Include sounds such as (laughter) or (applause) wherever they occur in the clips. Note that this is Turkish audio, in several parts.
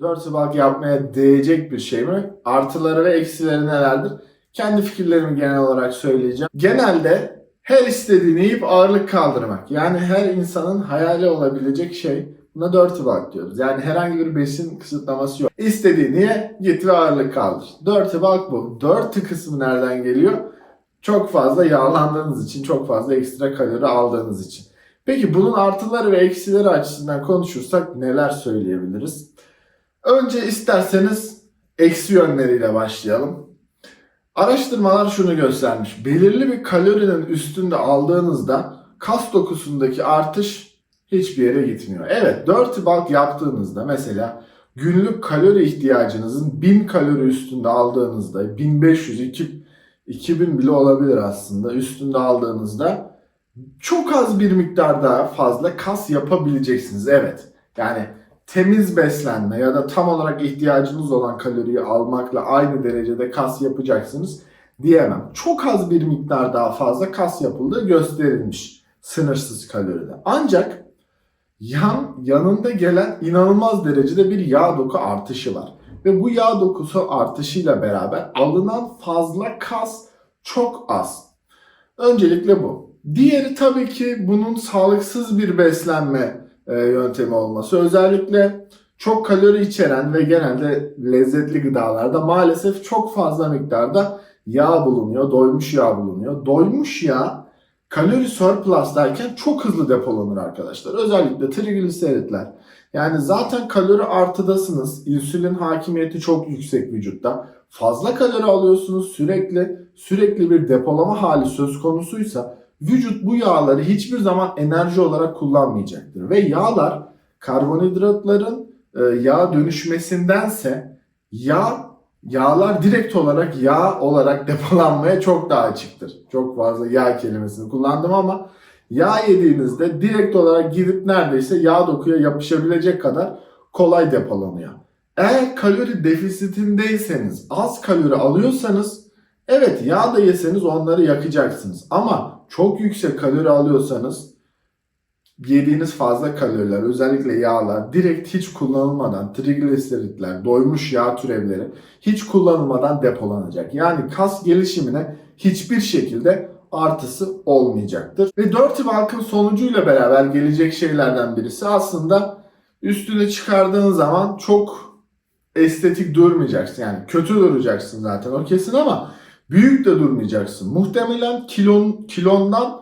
Dirty bulk yapmaya değecek bir şey mi? Artıları ve eksileri nelerdir? Kendi fikirlerimi genel olarak söyleyeceğim. Genelde her istediğini yiyip ağırlık kaldırmak. Yani her insanın hayali olabilecek şey. Buna dirty bulk diyoruz. Yani herhangi bir besin kısıtlaması yok. İstediğini ye, git ve ağırlık kaldır. Dirty bulk bu. Dirty kısmı nereden geliyor? Çok fazla yağlandığınız için, çok fazla ekstra kalori aldığınız için. Peki bunun artıları ve eksileri açısından konuşursak neler söyleyebiliriz? Önce isterseniz eksi yönleriyle başlayalım. Araştırmalar şunu göstermiş. Belirli bir kalorinin üstünde aldığınızda kas dokusundaki artış hiçbir yere gitmiyor. Evet, dirty bulk yaptığınızda mesela günlük kalori ihtiyacınızın 1000 kalori üstünde aldığınızda 1500 2 2000 bile olabilir aslında üstünde aldığınızda çok az bir miktar daha fazla kas yapabileceksiniz. Evet. Yani temiz beslenme ya da tam olarak ihtiyacınız olan kaloriyi almakla aynı derecede kas yapacaksınız diyemem. Çok az bir miktar daha fazla kas yapıldığı gösterilmiş sınırsız kaloride. Ancak yan yanında gelen inanılmaz derecede bir yağ doku artışı var. Ve bu yağ dokusu artışıyla beraber alınan fazla kas çok az. Öncelikle bu. Diğeri tabii ki bunun sağlıksız bir beslenme yöntemi olması. Özellikle çok kalori içeren ve genelde lezzetli gıdalarda maalesef çok fazla miktarda yağ bulunuyor, doymuş yağ bulunuyor. Doymuş yağ kalori surplus'tayken çok hızlı depolanır arkadaşlar. Özellikle trigliseritler. Yani zaten kalori artıdasınız. İnsülin hakimiyeti çok yüksek vücutta. Fazla kalori alıyorsunuz sürekli. Sürekli bir depolama hali söz konusuysa vücut bu yağları hiçbir zaman enerji olarak kullanmayacaktır. Ve yağlar karbonhidratların e, yağ dönüşmesindense yağ yağlar direkt olarak yağ olarak (laughs) depolanmaya çok daha açıktır. Çok fazla yağ kelimesini kullandım ama yağ yediğinizde direkt olarak gidip neredeyse yağ dokuya yapışabilecek kadar kolay depolanıyor. Eğer kalori defisitindeyseniz, az kalori alıyorsanız evet yağ da yeseniz onları yakacaksınız. Ama çok yüksek kalori alıyorsanız yediğiniz fazla kaloriler, özellikle yağlar direkt hiç kullanılmadan, trigliseritler, doymuş yağ türevleri hiç kullanılmadan depolanacak. Yani kas gelişimine hiçbir şekilde artısı olmayacaktır. Ve Dirty Bulk'ın sonucuyla beraber gelecek şeylerden birisi aslında üstüne çıkardığın zaman çok estetik durmayacaksın. Yani kötü duracaksın zaten o kesin ama büyük de durmayacaksın. Muhtemelen kilon, kilondan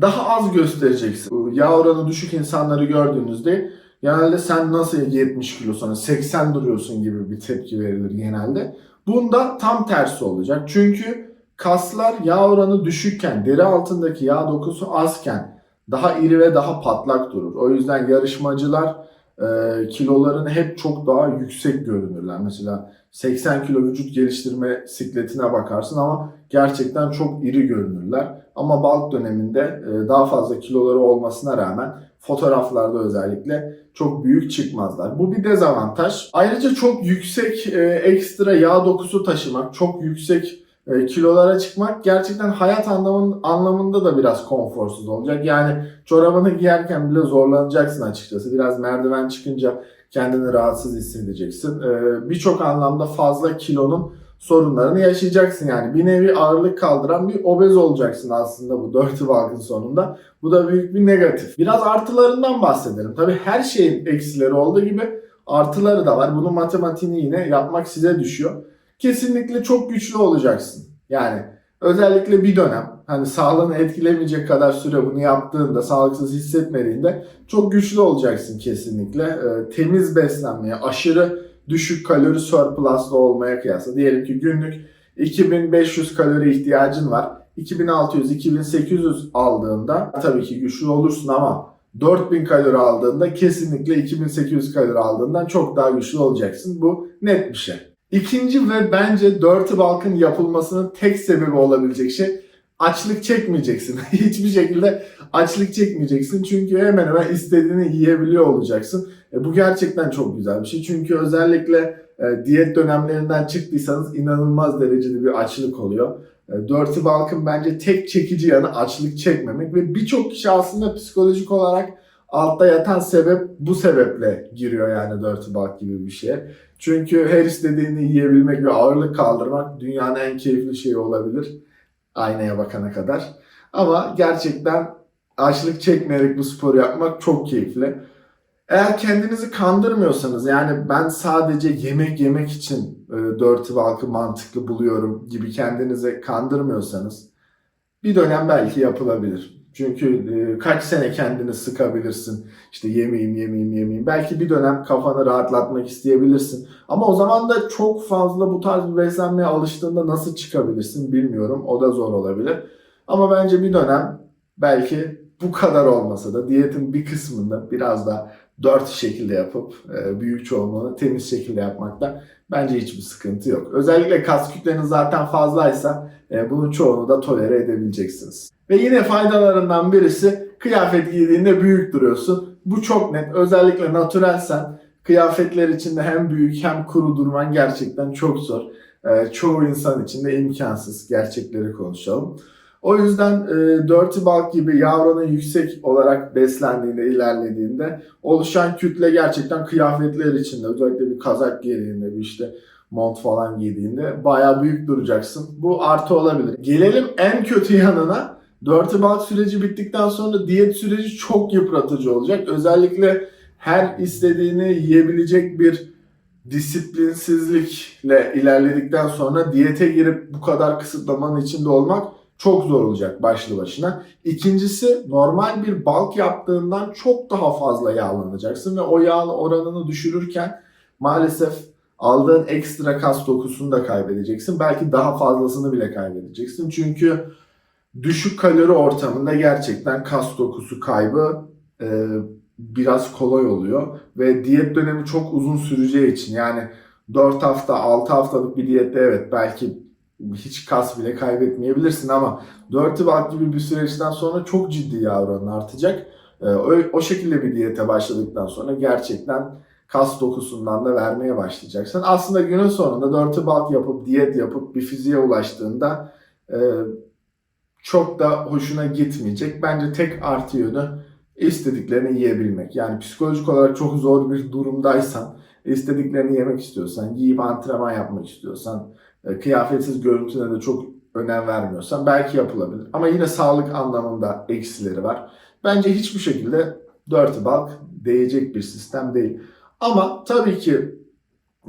daha az göstereceksin. Yağ oranı düşük insanları gördüğünüzde genelde sen nasıl 70 kilo sonra 80 duruyorsun gibi bir tepki verilir genelde. Bunda tam tersi olacak. Çünkü kaslar yağ oranı düşükken, deri altındaki yağ dokusu azken daha iri ve daha patlak durur. O yüzden yarışmacılar e, kiloların hep çok daha yüksek görünürler. Mesela 80 kilo vücut geliştirme sikletine bakarsın ama gerçekten çok iri görünürler. Ama bulk döneminde e, daha fazla kiloları olmasına rağmen fotoğraflarda özellikle çok büyük çıkmazlar. Bu bir dezavantaj. Ayrıca çok yüksek e, ekstra yağ dokusu taşımak, çok yüksek e, kilolara çıkmak gerçekten hayat anlamın, anlamında da biraz konforsuz olacak. Yani çorabını giyerken bile zorlanacaksın açıkçası. Biraz merdiven çıkınca kendini rahatsız hissedeceksin. E, Birçok anlamda fazla kilonun sorunlarını yaşayacaksın yani. Bir nevi ağırlık kaldıran bir obez olacaksın aslında bu Dirty Bulk'ın (laughs) sonunda. Bu da büyük bir negatif. Biraz artılarından bahsedelim. Tabii her şeyin eksileri olduğu gibi artıları da var. Bunun matematiğini yine yapmak size düşüyor. Kesinlikle çok güçlü olacaksın. Yani özellikle bir dönem hani sağlığını etkilemeyecek kadar süre bunu yaptığında, sağlıksız hissetmediğinde çok güçlü olacaksın kesinlikle. Ee, temiz beslenmeye, aşırı düşük kalori surplus'lı olmaya kıyasla. Diyelim ki günlük 2500 kalori ihtiyacın var. 2600-2800 aldığında tabii ki güçlü olursun ama 4000 kalori aldığında kesinlikle 2800 kalori aldığından çok daha güçlü olacaksın. Bu net bir şey. İkinci ve bence Dirty Bulk'ın yapılmasının tek sebebi olabilecek şey açlık çekmeyeceksin. (laughs) Hiçbir şekilde açlık çekmeyeceksin. Çünkü hemen hemen istediğini yiyebiliyor olacaksın. E, bu gerçekten çok güzel bir şey. Çünkü özellikle e, diyet dönemlerinden çıktıysanız inanılmaz derecede bir açlık oluyor. E, Dirty Bulk'ın bence tek çekici yanı açlık çekmemek ve birçok kişi aslında psikolojik olarak altta yatan sebep bu sebeple giriyor yani dirty bulk gibi bir şeye. Çünkü her istediğini yiyebilmek ve ağırlık kaldırmak dünyanın en keyifli şeyi olabilir. Aynaya bakana kadar. Ama gerçekten açlık çekmeyerek bu sporu yapmak çok keyifli. Eğer kendinizi kandırmıyorsanız yani ben sadece yemek yemek için e, dirty bulk'ı mantıklı buluyorum gibi kendinizi kandırmıyorsanız bir dönem belki yapılabilir. Çünkü e, kaç sene kendini sıkabilirsin. İşte yemeyeyim, yemeyeyim, yemeyeyim. Belki bir dönem kafanı rahatlatmak isteyebilirsin. Ama o zaman da çok fazla bu tarz bir beslenmeye alıştığında nasıl çıkabilirsin bilmiyorum. O da zor olabilir. Ama bence bir dönem belki bu kadar olmasa da diyetin bir kısmında biraz da dört şekilde yapıp e, büyük çoğunluğunu temiz şekilde yapmakta bence hiçbir sıkıntı yok. Özellikle kas kütleniz zaten fazlaysa e, bunun çoğunu da tolere edebileceksiniz. Ve yine faydalarından birisi kıyafet giydiğinde büyük duruyorsun. Bu çok net. Özellikle natürelsen kıyafetler içinde hem büyük hem kuru durman gerçekten çok zor. E, çoğu insan için de imkansız. Gerçekleri konuşalım. O yüzden e, dirty bulk gibi yavranın yüksek olarak beslendiğinde, ilerlediğinde oluşan kütle gerçekten kıyafetler içinde özellikle bir kazak giydiğinde bir işte mont falan giydiğinde bayağı büyük duracaksın. Bu artı olabilir. Gelelim en kötü yanına. Dirty bulk süreci bittikten sonra diyet süreci çok yıpratıcı olacak. Özellikle her istediğini yiyebilecek bir disiplinsizlikle ilerledikten sonra diyete girip bu kadar kısıtlamanın içinde olmak çok zor olacak başlı başına. İkincisi normal bir bulk yaptığından çok daha fazla yağlanacaksın ve o yağ oranını düşürürken maalesef aldığın ekstra kas dokusunu da kaybedeceksin. Belki daha fazlasını bile kaybedeceksin. Çünkü düşük kalori ortamında gerçekten kas dokusu kaybı e, biraz kolay oluyor. Ve diyet dönemi çok uzun süreceği için yani 4 hafta 6 haftalık bir diyette evet belki hiç kas bile kaybetmeyebilirsin ama dirty bulk gibi bir süreçten sonra çok ciddi yağ oranı artacak. Ee, o, şekilde bir diyete başladıktan sonra gerçekten kas dokusundan da vermeye başlayacaksın. Aslında günün sonunda dirty bulk yapıp diyet yapıp bir fiziğe ulaştığında e, çok da hoşuna gitmeyecek. Bence tek artı yönü istediklerini yiyebilmek. Yani psikolojik olarak çok zor bir durumdaysan, istediklerini yemek istiyorsan, yiyip antrenman yapmak istiyorsan, kıyafetsiz görüntüne de çok önem vermiyorsan belki yapılabilir. Ama yine sağlık anlamında eksileri var. Bence hiçbir şekilde dirty bulk değecek bir sistem değil. Ama tabii ki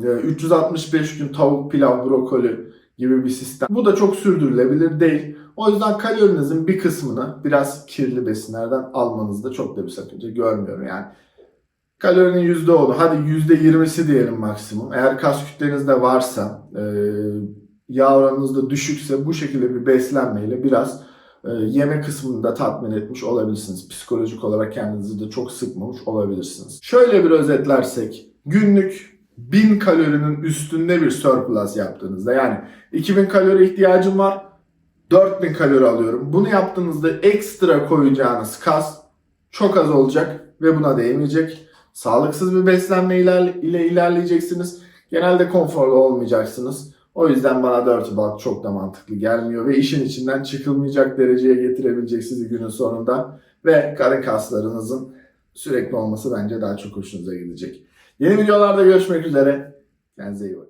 e, 365 gün tavuk, pilav, brokoli gibi bir sistem. Bu da çok sürdürülebilir değil. O yüzden kalorinizin bir kısmını biraz kirli besinlerden almanızda çok da bir sakınca görmüyorum. Yani kalorinin %10'u hadi %20'si diyelim maksimum. Eğer kas kütleniz de varsa e, yağ oranınız da düşükse bu şekilde bir beslenmeyle biraz e, yeme kısmını da tatmin etmiş olabilirsiniz. Psikolojik olarak kendinizi de çok sıkmamış olabilirsiniz. Şöyle bir özetlersek günlük 1000 kalorinin üstünde bir surplus yaptığınızda yani 2000 kalori ihtiyacım var 4000 kalori alıyorum. Bunu yaptığınızda ekstra koyacağınız kas çok az olacak ve buna değmeyecek. Sağlıksız bir beslenme ile ilerleyeceksiniz. Genelde konforlu olmayacaksınız. O yüzden bana dirty bulk çok da mantıklı gelmiyor ve işin içinden çıkılmayacak dereceye getirebilecek sizi günün sonunda ve karın kaslarınızın sürekli olması bence daha çok hoşunuza gidecek. Yeni videolarda görüşmek üzere. Kendinize iyi bakın.